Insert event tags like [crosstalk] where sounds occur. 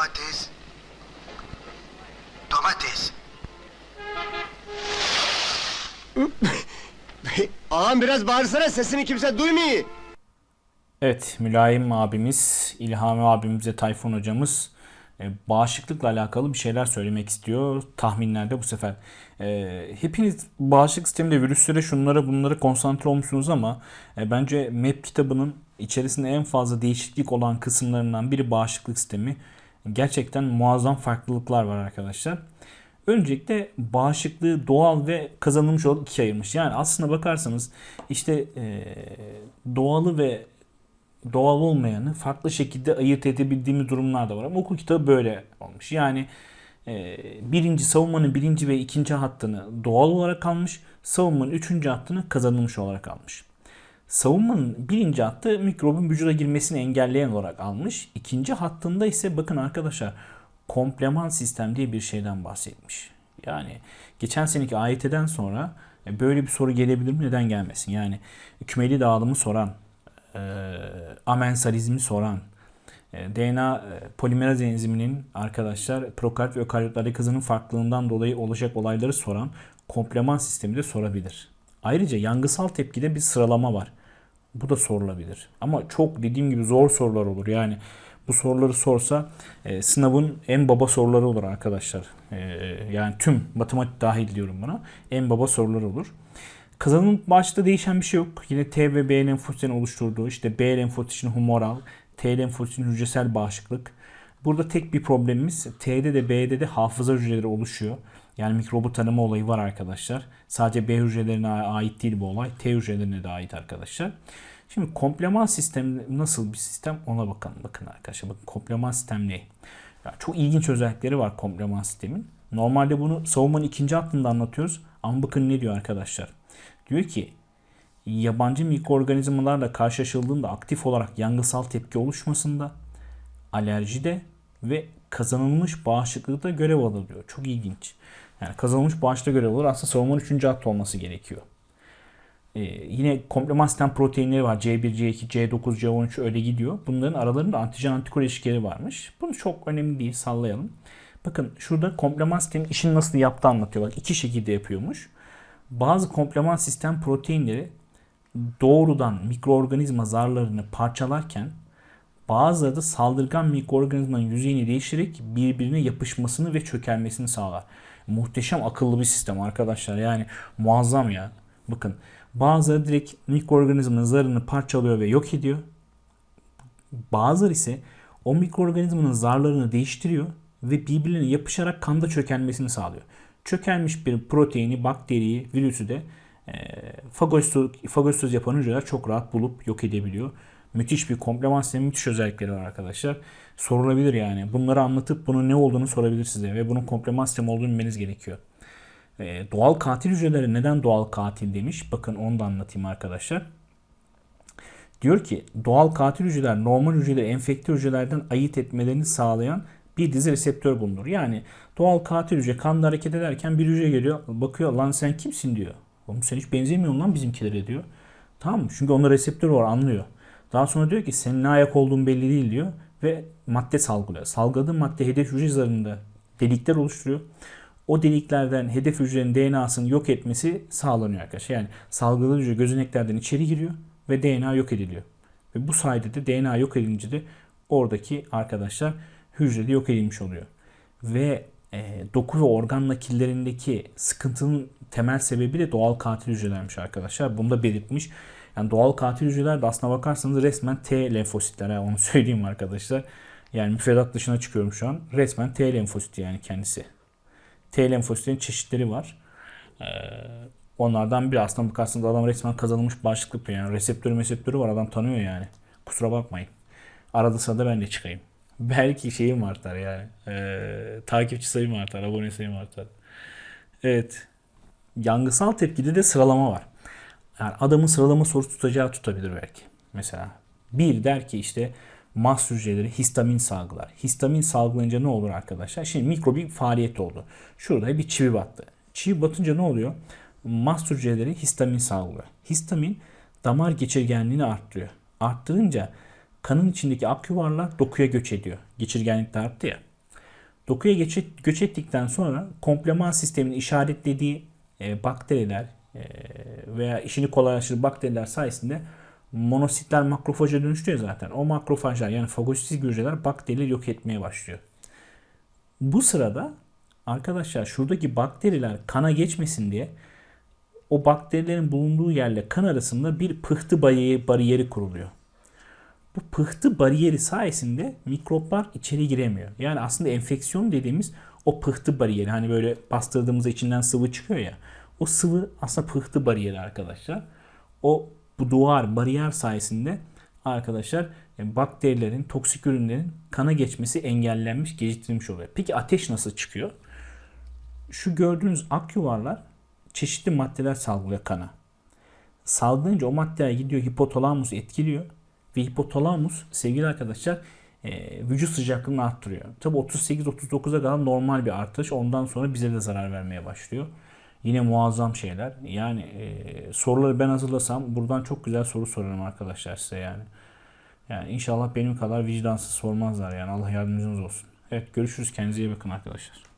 Domates. Domates. [laughs] Ağam biraz bağırsana sesini kimse duymuyor. Evet, Mülayim abimiz, İlhami abimiz ve Tayfun hocamız e, bağışıklıkla alakalı bir şeyler söylemek istiyor. Tahminlerde bu sefer. E, hepiniz bağışıklık sisteminde virüslere şunlara bunlara konsantre olmuşsunuz ama e, bence MEP kitabının içerisinde en fazla değişiklik olan kısımlarından biri bağışıklık sistemi. Gerçekten muazzam farklılıklar var arkadaşlar. Öncelikle bağışıklığı doğal ve kazanılmış olarak ikiye ayırmış. Yani aslına bakarsanız işte doğalı ve doğal olmayanı farklı şekilde ayırt edebildiğimiz durumlar da var. Ama okul kitabı böyle olmuş. Yani birinci savunmanın birinci ve ikinci hattını doğal olarak almış. Savunmanın üçüncü hattını kazanılmış olarak almış. Savunmanın birinci hattı mikrobun vücuda girmesini engelleyen olarak almış. İkinci hattında ise bakın arkadaşlar kompleman sistem diye bir şeyden bahsetmiş. Yani geçen seneki AYT'den sonra e, böyle bir soru gelebilir mi? Neden gelmesin? Yani kümeli dağılımı soran, e, amensalizmi soran, e, DNA e, polimeraz enziminin arkadaşlar prokaryot ve ökaryotlardaki hızının farklılığından dolayı olacak olayları soran kompleman sistemi de sorabilir. Ayrıca yangısal tepkide bir sıralama var. Bu da sorulabilir. Ama çok dediğim gibi zor sorular olur. Yani bu soruları sorsa e, sınavın en baba soruları olur arkadaşlar. E, yani tüm matematik dahil diyorum buna. En baba soruları olur. Kazanım başta değişen bir şey yok. Yine T ve B lenfositlerin oluşturduğu işte B lenfosit humoral, T lenfosit için hücresel bağışıklık. Burada tek bir problemimiz T'de de B'de de hafıza hücreleri oluşuyor. Yani mikrobu tanıma olayı var arkadaşlar. Sadece B hücrelerine ait değil bu olay. T hücrelerine de ait arkadaşlar. Şimdi kompleman sistem nasıl bir sistem ona bakalım. Bakın arkadaşlar bakın kompleman sistem ne? Ya çok ilginç özellikleri var kompleman sistemin. Normalde bunu savunmanın ikinci hattında anlatıyoruz. Ama bakın ne diyor arkadaşlar. Diyor ki yabancı mikroorganizmalarla karşılaşıldığında aktif olarak yangısal tepki oluşmasında, alerjide ve kazanılmış bağışıklıkta görev alır diyor. Çok ilginç. Yani kazanılmış bağışıklıkta görev alır. Aslında savunmanın üçüncü hattı olması gerekiyor. Ee, yine kompleman sistem proteinleri var. C1, C2, C9, C13 öyle gidiyor. Bunların aralarında antijen antikor ilişkileri varmış. Bunu çok önemli değil sallayalım. Bakın şurada kompleman sistemin işini nasıl yaptığı anlatıyor. Bak iki şekilde yapıyormuş. Bazı kompleman sistem proteinleri doğrudan mikroorganizma zarlarını parçalarken bazıları da saldırgan mikroorganizmanın yüzeyini değiştirerek birbirine yapışmasını ve çökelmesini sağlar. Muhteşem akıllı bir sistem arkadaşlar. Yani muazzam ya. Bakın bazıları direkt mikroorganizmanın zarını parçalıyor ve yok ediyor. Bazıları ise o mikroorganizmanın zarlarını değiştiriyor ve birbirine yapışarak kanda çökelmesini sağlıyor. Çökelmiş bir proteini, bakteriyi, virüsü de e, fagositoz, fagositoz yapan hücreler çok rahat bulup yok edebiliyor. Müthiş bir kompleman sistemi, müthiş özellikleri var arkadaşlar. Sorulabilir yani. Bunları anlatıp bunun ne olduğunu sorabilir size ve bunun kompleman sistemi olduğunu bilmeniz gerekiyor. E, doğal katil hücreleri neden doğal katil demiş? Bakın onu da anlatayım arkadaşlar. Diyor ki doğal katil hücreler normal hücreleri enfekte hücrelerden ayırt etmelerini sağlayan bir dizi reseptör bulunur. Yani doğal katil hücre kanda hareket ederken bir hücre geliyor bakıyor lan sen kimsin diyor. Oğlum sen hiç benzemiyorsun lan bizimkilere diyor. Tamam mı? Çünkü onda reseptör var anlıyor. Daha sonra diyor ki senin ne ayak olduğun belli değil diyor ve madde salgılıyor. Salgıladığı madde hedef hücre zarında delikler oluşturuyor. O deliklerden hedef hücrenin DNA'sını yok etmesi sağlanıyor arkadaşlar. Yani salgıladığı hücre gözeneklerden içeri giriyor ve DNA yok ediliyor. Ve bu sayede de DNA yok edilince de oradaki arkadaşlar hücrede yok edilmiş oluyor. Ve e, doku ve organ nakillerindeki sıkıntının temel sebebi de doğal katil hücrelermiş arkadaşlar. Bunu da belirtmiş. Yani doğal katil hücreler de aslına bakarsanız resmen T lenfositler. Ha, onu [laughs] söyleyeyim arkadaşlar. Yani müfredat dışına çıkıyorum şu an. Resmen T lenfositi yani kendisi. T lenfositlerin çeşitleri var. Ee, onlardan biri aslına bakarsanız adam resmen kazanılmış bağışıklık yani reseptörü reseptörü var adam tanıyor yani. Kusura bakmayın. Arada sırada ben de çıkayım. [laughs] Belki şeyim artar yani. Ee, takipçi sayım artar, abone sayım artar. Evet. Yangısal tepkide de sıralama var. Yani adamın sıralama sorusu tutacağı tutabilir belki. Mesela bir der ki işte mast hücreleri histamin salgılar. Histamin salgılayınca ne olur arkadaşlar? Şimdi mikrobik faaliyet oldu. Şurada bir çivi battı. Çivi batınca ne oluyor? Mast hücreleri histamin salgılıyor. Histamin damar geçirgenliğini arttırıyor. Arttırınca kanın içindeki ak yuvarlak dokuya göç ediyor. Geçirgenlik de arttı ya. Dokuya et- göç ettikten sonra kompleman sistemin işaretlediği e, bakteriler e, veya işini kolaylaştırır bakteriler sayesinde monositler makrofaja dönüştü ya zaten. O makrofajlar yani fagositik hücreler bakterileri yok etmeye başlıyor. Bu sırada arkadaşlar şuradaki bakteriler kana geçmesin diye o bakterilerin bulunduğu yerle kan arasında bir pıhtı bariyeri kuruluyor. Bu pıhtı bariyeri sayesinde mikroplar içeri giremiyor. Yani aslında enfeksiyon dediğimiz o pıhtı bariyeri. Hani böyle bastırdığımızda içinden sıvı çıkıyor ya. O sıvı aslında pıhtı bariyeri arkadaşlar. O bu duvar, bariyer sayesinde arkadaşlar bakterilerin, toksik ürünlerin kana geçmesi engellenmiş, geciktirilmiş oluyor. Peki ateş nasıl çıkıyor? Şu gördüğünüz ak yuvarlar çeşitli maddeler salgılıyor kana. Salgılayınca o maddeler gidiyor hipotalamusu etkiliyor. Ve hipotalamus sevgili arkadaşlar e, vücut sıcaklığını arttırıyor. Tabi 38-39'a kadar normal bir artış. Ondan sonra bize de zarar vermeye başlıyor. Yine muazzam şeyler. Yani e, soruları ben hazırlasam buradan çok güzel soru sorarım arkadaşlar size yani. Yani inşallah benim kadar vicdansız sormazlar yani. Allah yardımcınız olsun. Evet görüşürüz. Kendinize iyi bakın arkadaşlar.